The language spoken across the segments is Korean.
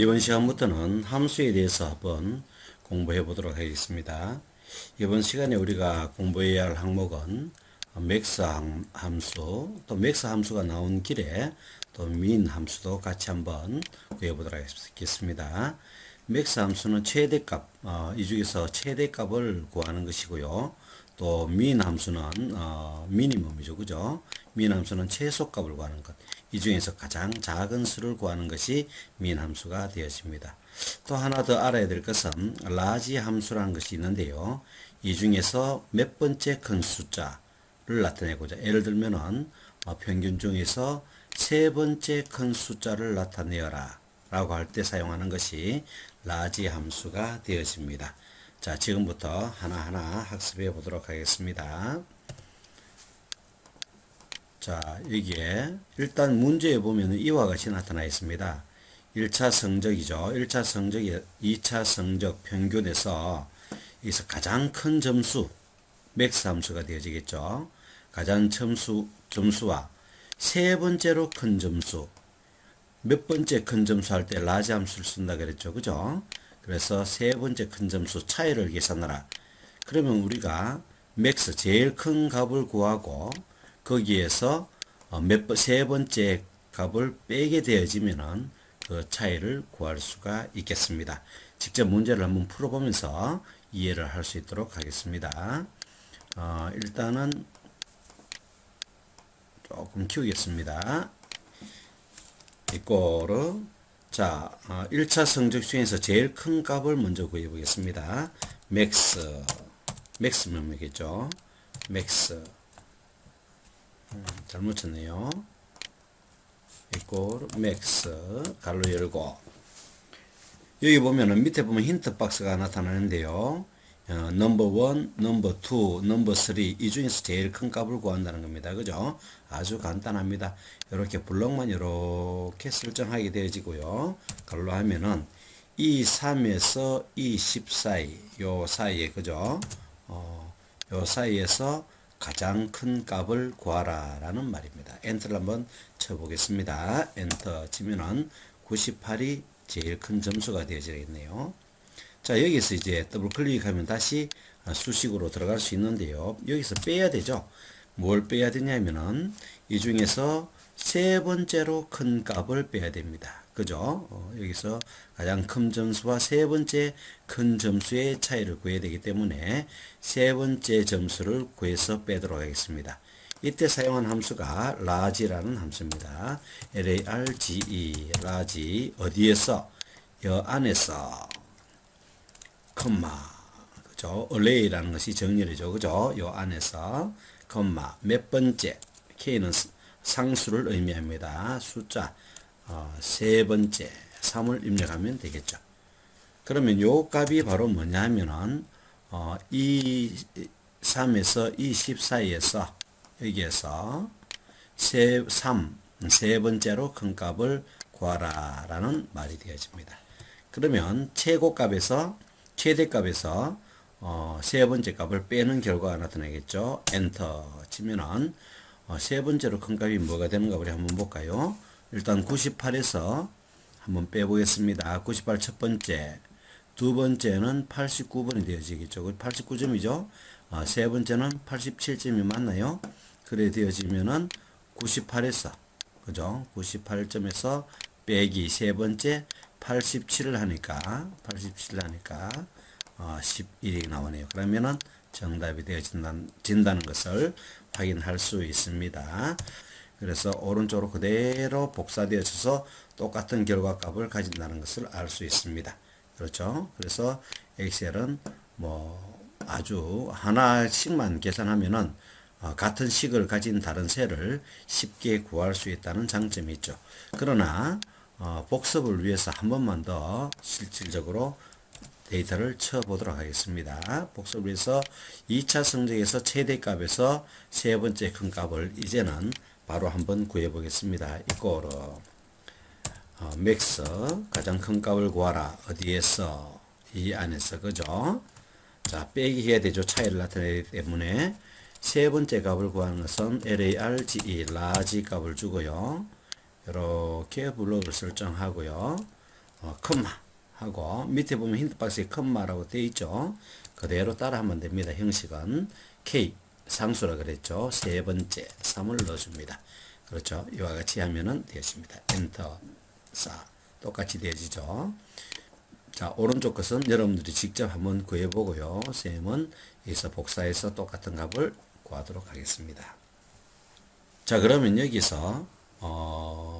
이번 시간부터는 함수에 대해서 한번 공부해 보도록 하겠습니다. 이번 시간에 우리가 공부해야 할 항목은 맥스 함- 함수, 또 맥스 함수가 나온 길에 또 민 함수도 같이 한번 구해 보도록 하겠습니다. 맥스 함수는 최대값, 어, 이 중에서 최대값을 구하는 것이고요. 또민 함수는 어, 미니멈이죠, 그죠? 민 함수는 최소값을 구하는 것. 이 중에서 가장 작은 수를 구하는 것이 민 함수가 되어집니다. 또 하나 더 알아야 될 것은 라지 함수라는 것이 있는데요. 이 중에서 몇 번째 큰 숫자를 나타내고자 예를 들면은 어, 평균 중에서 세 번째 큰 숫자를 나타내어라 라고 할 때 사용하는 것이 라지 함수가 되어집니다. 자, 지금부터 하나하나 학습해 보도록 하겠습니다. 자, 여기에 일단 문제에 보면 이와 같이 나타나 있습니다. 1차 성적이죠. 1차 성적이 2차 성적 평균에서 여기서 가장 큰 점수 맥스 함수가 되어지겠죠. 가장 점수 점수와 세 번째로 큰 점수 몇 번째 큰 점수 할 때 라지 함수를 쓴다 그랬죠. 그죠? 그래서 세 번째 큰 점수 차이를 계산하라. 그러면 우리가 맥스 제일 큰 값을 구하고 거기에서 어, 몇 번, 세 번째 값을 빼게 되어지면은 그 차이를 구할 수가 있겠습니다. 직접 문제를 한번 풀어보면서 이해를 할 수 있도록 하겠습니다. 어, 일단은 조금 키우겠습니다. 이꼬르 자, 어, 1차 성적 중에서 제일 큰 값을 먼저 구해 보겠습니다. 맥스 맥스면 뭐겠죠? 맥스 음, 잘못 쳤네요. 이꼴 맥스 가로 열고 여기 보면은 밑에 보면 힌트 박스가 나타나는데요. 어, 넘버 원, 넘버 투, 넘버 쓰리 이 중에서 제일 큰 값을 구한다는 겁니다. 그죠? 아주 간단합니다. 이렇게 블록만 이렇게 설정하게 되어지고요. 그걸로 하면은 이 3에서 이10 사이 요 사이에 그죠? 어, 요 사이에서 가장 큰 값을 구하라 라는 말입니다. 엔터를 한번 쳐보겠습니다. 엔터 치면은 98이 제일 큰 점수가 되어지겠네요. 자, 여기서 이제 더블 클릭하면 다시 수식으로 들어갈 수 있는데요. 여기서 빼야 되죠. 뭘 빼야 되냐면은 이 중에서 세 번째로 큰 값을 빼야 됩니다. 그죠? 어, 여기서 가장 큰 점수와 세 번째 큰 점수의 차이를 구해야 되기 때문에 세 번째 점수를 구해서 빼도록 하겠습니다. 이때 사용한 함수가 large라는 함수입니다. L-A-R-G-E, large, 어디에서? 여 안에서, 컴마, 그죠? array라는 것이 정렬이죠. 그죠? 요 안에서, 컴마, 몇 번째, K는 상수를 의미합니다. 숫자, 어, 세 번째, 3을 입력하면 되겠죠. 그러면 요 값이 바로 뭐냐 하면은, 어, 이 3에서 이10 사이에서, 여기에서, 세, 3, 세 번째로 큰 값을 구하라 라는 말이 되어집니다. 그러면 최고값에서 최대값에서 어, 세 번째 값을 빼는 결과가 나타나겠죠. 엔터 치면은 어, 세 번째로 큰 값이 뭐가 되는가 우리 한번 볼까요? 일단 98에서 한번 빼보겠습니다. 98 첫 번째, 두 번째는 89번이 되어지겠죠. 89점이죠. 어, 세 번째는 87점이 맞나요? 그래 되어지면은 98에서 그죠? 98점에서 빼기 세 번째 87을 하니까 87을 하니까 어, 11이 나오네요. 그러면은 정답이 되어진다는 진다는 것을 확인할 수 있습니다. 그래서 오른쪽으로 그대로 복사되어져서 똑같은 결과값을 가진다는 것을 알 수 있습니다. 그렇죠? 그래서 엑셀은 뭐 아주 하나씩만 계산하면은 어, 같은 식을 가진 다른 셀을 쉽게 구할 수 있다는 장점이 있죠. 그러나 어, 복습을 위해서 한 번만 더 실질적으로 데이터를 쳐보도록 하겠습니다. 복습을 위해서 2차 성적에서 최대값에서 세 번째 큰 값을 이제는 바로 한번 구해 보겠습니다. 이거로 어, 맥스 가장 큰 값을 구하라. 어디에서? 이 안에서 그죠? 자 빼기 해야 되죠. 차이를 나타내기 때문에 세 번째 값을 구하는 것은 large, large 값을 주고요. 이렇게 블록을 설정하고요. 어, 컴마 하고 밑에 보면 힌트 박스에 컴마라고 되어 있죠. 그대로 따라하면 됩니다. 형식은 K 상수라 그랬죠. 세 번째 3을 넣어줍니다. 그렇죠. 이와 같이 하면은 되었습니다. 엔터 사 똑같이 되어지죠. 자 오른쪽 것은 여러분들이 직접 한번 구해보고요. 쌤은 여기서 복사해서 똑같은 값을 구하도록 하겠습니다. 자 그러면 여기서 어,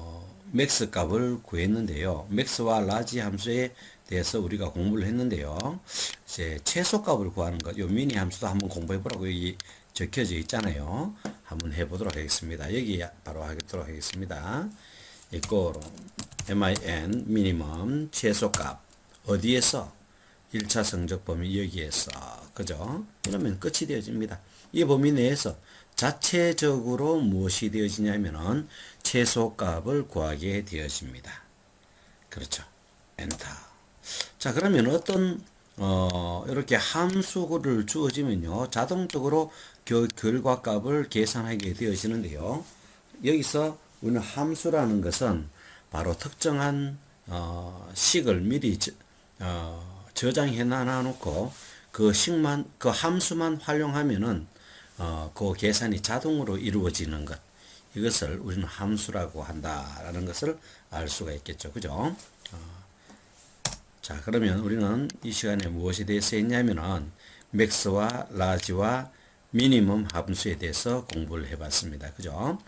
맥스 값을 구했는데요. 맥스와 라지 함수에 대해서 우리가 공부를 했는데요. 이제 최소 값을 구하는 것, 요 미니 함수도 한번 공부해 보라고 여기 적혀져 있잖아요. 한번 해보도록 하겠습니다. 여기 바로 하도록 하겠습니다. 이거로 min 미니멈 최소 값 어디에서 1차 성적 범위 여기에서 그죠? 이러면 끝이 되어집니다. 이 범위 내에서 자체적으로 무엇이 되어지냐면은 최소값을 구하게 되어집니다. 그렇죠. 엔터. 자, 그러면 어떤 어, 이렇게 함수를 주어지면요. 자동적으로 그 결과값을 계산하게 되어지는데요. 여기서 우리는 함수라는 것은 바로 특정한 어, 식을 미리 저, 어, 저장해 놔놓고 그 식만 그 함수만 활용하면은 어, 그 계산이 자동으로 이루어지는 것 이것을 우리는 함수라고 한다라는 것을 알 수가 있겠죠, 그죠? 어, 자, 그러면 우리는 이 시간에 무엇에 대해서 했냐면은 맥스와 라지와 미니멈 함수에 대해서 공부를 해봤습니다, 그죠?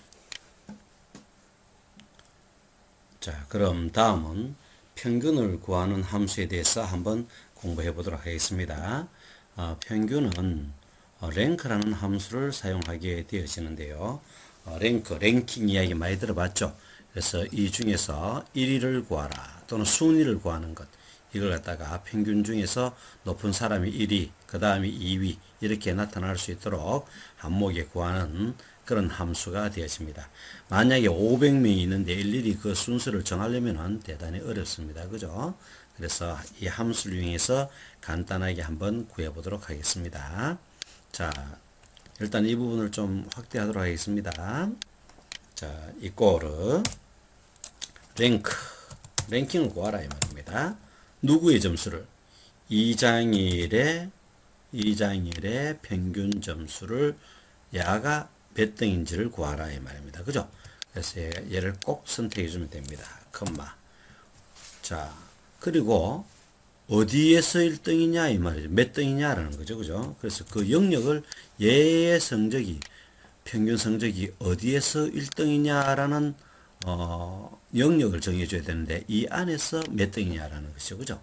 자, 그럼 다음은 평균을 구하는 함수에 대해서 한번 공부해 보도록 하겠습니다. 어, 평균은 어, 랭크라는 함수를 사용하게 되어지는데요. 어, 랭크, 랭킹 이야기 많이 들어봤죠? 그래서 이 중에서 1위를 구하라 또는 순위를 구하는 것 이걸 갖다가 평균 중에서 높은 사람이 1위, 그 다음이 2위 이렇게 나타날 수 있도록 한목에 구하는 그런 함수가 되어집니다. 만약에 500명이 있는데 일일이 그 순서를 정하려면 대단히 어렵습니다. 그죠? 그래서 이 함수를 이용해서 간단하게 한번 구해보도록 하겠습니다. 자, 일단 이 부분을 좀 확대하도록 하겠습니다. 자, 이꼬르 랭크 랭킹을 구하라 이 말입니다. 누구의 점수를 이장일의 이장일의 평균 점수를 야가 몇 등인지를 구하라 이 말입니다. 그죠? 그래서 얘를 꼭 선택해 주면 됩니다. 컴마. 자, 그리고 어디에서 1등이냐 이 말이죠. 몇 등이냐라는 거죠. 그죠? 그래서 그 영역을 얘의 성적이 평균 성적이 어디에서 1등이냐라는 어, 영역을 정해 줘야 되는데 이 안에서 몇 등이냐라는 것이죠. 그죠?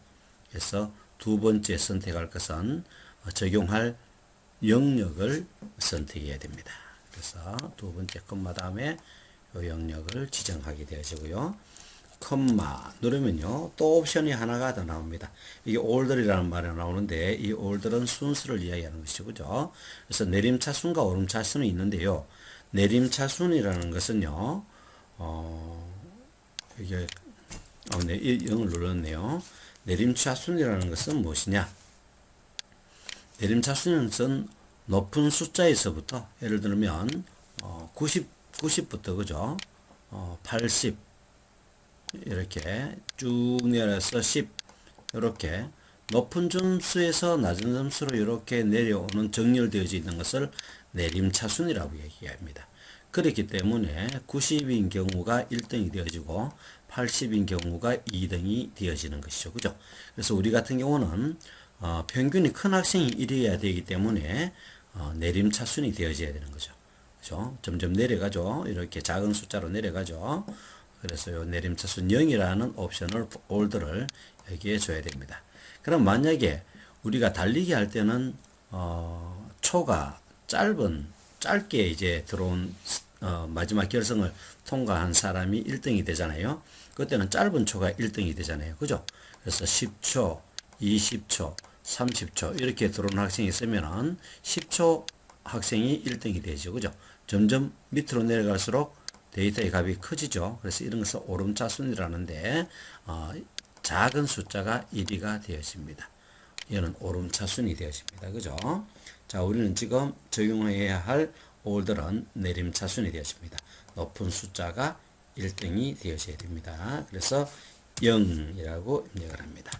그래서 두 번째 선택할 것은 적용할 영역을 선택해야 됩니다. 그래서 두 번째 컴마 다음에 이 영역을 지정하게 되어지고요. 컴마 누르면요 또 옵션이 하나가 더 나옵니다. 이게 올들이라는 말이 나오는데 이 올들은 순수를 이야기하는 것이죠, 그죠? 그래서 내림차순과 오름차순이 있는데요. 내림차순이라는 것은요, 어 이게 어, 네, 이 0을 눌렀네요. 내림차순이라는 것은 무엇이냐? 내림차순은 높은 숫자에서부터 예를 들면 어, 90 90부터 그죠? 어, 80 이렇게 쭉 내려서 10 이렇게 높은 점수에서 낮은 점수로 이렇게 내려오는 정렬되어져 있는 것을 내림차순이라고 얘기합니다. 그렇기 때문에 90인 경우가 1등이 되어지고 80인 경우가 2등이 되어지는 것이죠. 그죠? 그래서 우리 같은 경우는 어, 평균이 큰 학생이 1위여야 되기 때문에 어, 내림차순이 되어져야 되는 거죠. 그죠? 점점 내려가죠. 이렇게 작은 숫자로 내려가죠. 그래서 요 내림차순 0이라는 옵션을 올드를 여기에 줘야 됩니다. 그럼 만약에 우리가 달리기 할 때는 어, 초가 짧은 짧게 이제 들어온 어, 마지막 결승을 통과한 사람이 1등이 되잖아요. 그때는 짧은 초가 1등이 되잖아요. 그죠? 그래서 10초, 20초, 30초 이렇게 들어온 학생이 있으면은 10초 학생이 1등이 되죠. 그죠? 점점 밑으로 내려갈수록 데이터의 값이 커지죠. 그래서 이런 것을 오름차순이라는데 어, 작은 숫자가 1위가 되어집니다. 이는 오름차순이 되어집니다. 그죠? 자, 우리는 지금 적용해야 할 올들은 내림차순이 되어집니다. 높은 숫자가 1등이 되어져야 됩니다. 그래서 0이라고 입력을 합니다.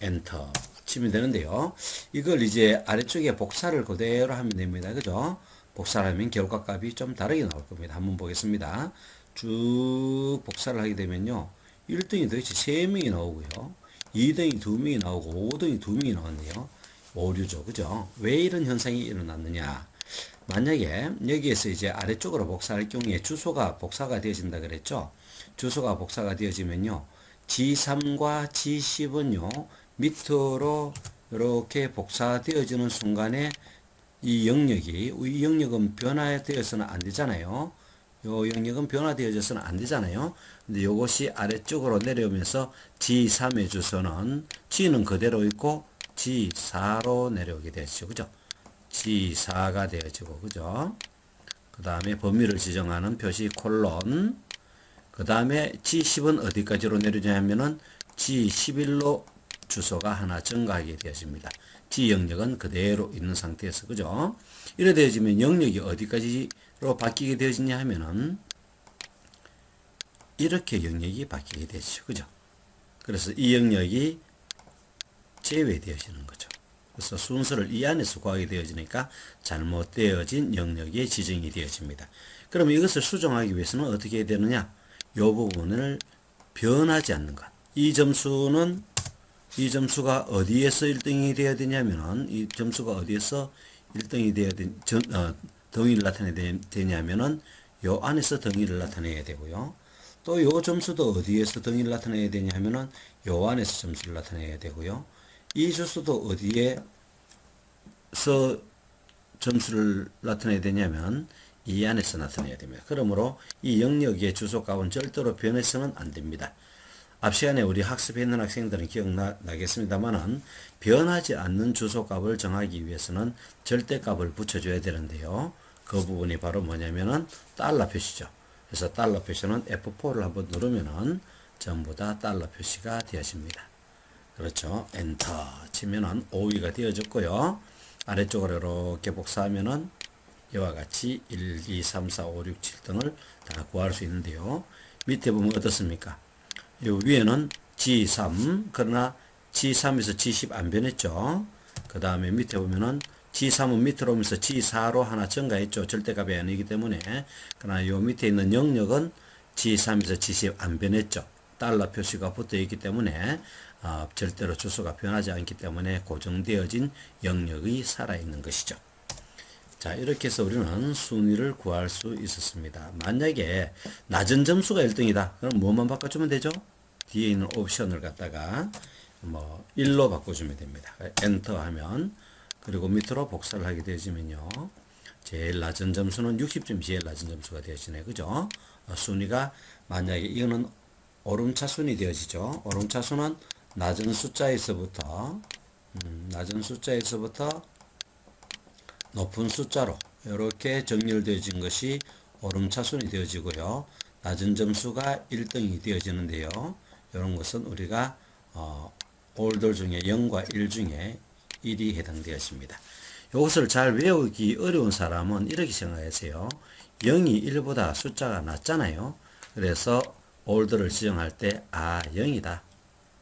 엔터 치면 되는데요. 이걸 이제 아래쪽에 복사를 그대로 하면 됩니다. 그죠? 복사를 하면 결과 값이 좀 다르게 나올 겁니다. 한번 보겠습니다. 쭉 복사를 하게 되면요. 1등이 도대체 3명이 나오고요. 2등이 2명이 나오고 5등이 2명이 나왔네요. 오류죠. 그죠? 왜 이런 현상이 일어났느냐? 만약에 여기에서 이제 아래쪽으로 복사할 경우에 주소가 복사가 되어진다 그랬죠? 주소가 복사가 되어지면요. G3과 G10은요. 밑으로 이렇게 복사되어지는 순간에 이 영역이 이 영역은 변화되어서는 안 되잖아요. 요 영역은 변화되어져서는 안 되잖아요. 근데 이것이 아래쪽으로 내려오면서 G3의 주소는 G는 그대로 있고 G4로 내려오게 되죠. 그죠? G4가 되어지고, 그죠? 그 다음에 범위를 지정하는 표시 콜론. 그 다음에 G10은 어디까지로 내려오냐 하면은 G11로 주소가 하나 증가하게 되어집니다. G 영역은 그대로 있는 상태에서, 그죠? 이래 되어지면 영역이 어디까지로 바뀌게 되어지냐 하면은 이렇게 영역이 바뀌게 되죠. 그죠? 그래서 이 영역이 제외되어지는 거죠. 그래서 순서를 이 안에서 구하게 되어지니까 잘못되어진 영역이 지정이 되어집니다. 그럼 이것을 수정하기 위해서는 어떻게 해야 되느냐? 이 부분을 변하지 않는 것. 이 점수는 이 점수가 어디에서 1등이 되어야 되냐면은 이 점수가 어디에서 1등이 되어야 되, 점, 어, 등위를 나타내야 되- 되냐면은 요 안에서 등위를 나타내야 되고요. 또 요 점수도 어디에서 등위를 나타내야 되냐면은 요 안에서 점수를 나타내야 되고요. 이 주소도 어디에서 점수를 나타내야 되냐면 이 안에서 나타내야 됩니다. 그러므로 이 영역의 주소 값은 절대로 변해서는 안 됩니다. 앞 시간에 우리 학습했는 학생들은 기억나겠습니다만은 변하지 않는 주소 값을 정하기 위해서는 절대 값을 붙여줘야 되는데요. 그 부분이 바로 뭐냐면은 달러 표시죠. 그래서 달러 표시는 F4를 한번 누르면은 전부 다 달러 표시가 되어집니다. 그렇죠. 엔터 치면은 5위가 되어졌고요. 아래쪽으로 이렇게 복사하면은 이와 같이 1, 2, 3, 4, 5, 6, 7 등을 다 구할 수 있는데요. 밑에 보면 어떻습니까? 이 위에는 G3 그러나 G3에서 G10 안 변했죠. 그 다음에 밑에 보면은 G3은 밑으로 오면서 G4로 하나 증가했죠. 절대값이 아니기 때문에. 그러나 요 밑에 있는 영역은 G3에서 G10 안 변했죠. 달러 표시가 붙어 있기 때문에 어, 절대로 주소가 변하지 않기 때문에 고정되어진 영역이 살아있는 것이죠. 자, 이렇게 해서 우리는 순위를 구할 수 있었습니다. 만약에 낮은 점수가 1등이다. 그럼 뭐만 바꿔주면 되죠? 뒤에 있는 옵션을 갖다가 뭐 1로 바꿔주면 됩니다. 엔터 하면 그리고 밑으로 복사를 하게 되어지면요. 제일 낮은 점수는 60점이 제일 낮은 점수가 되어지네. 그죠? 어, 순위가 만약에 이거는 오름차 순이 되어지죠. 오름차 순은 낮은 숫자에서부터 음, 낮은 숫자에서부터 높은 숫자로 이렇게 정렬되어진 것이 오름차순이 되어지고요. 낮은 점수가 1등이 되어지는데요. 이런 것은 우리가 어, 올들 중에 0과 1 중에 1이 해당되었습니다. 이것을 잘 외우기 어려운 사람은 이렇게 생각하세요. 0이 1보다 숫자가 낮잖아요. 그래서 올들을 지정할 때, 아, 0이다.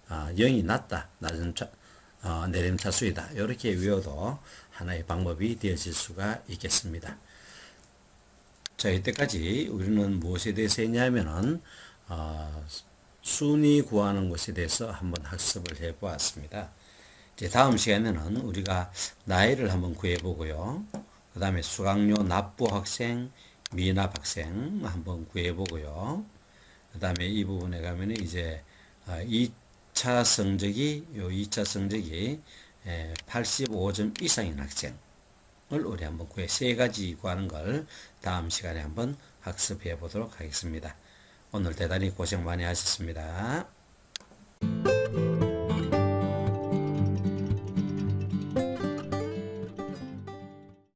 아, 0이 낮다. 낮은 차, 어, 내림차수이다. 이렇게 외워도 하나의 방법이 되어질 수가 있겠습니다. 자, 이때까지 우리는 무엇에 대해서 했냐면은, 어, 순위 구하는 것에 대해서 한번 학습을 해 보았습니다. 이제 다음 시간에는 우리가 나이를 한번 구해 보고요. 그 다음에 수강료 납부 학생, 미납 학생 한번 구해 보고요. 그 다음에 이 부분에 가면은 이제, 어, 2차 성적이, 요 2차 성적이 85점 이상인 학생을 우리 한번 구해 세 가지 구하는 걸 다음 시간에 한번 학습해 보도록 하겠습니다. 오늘 대단히 고생 많이 하셨습니다.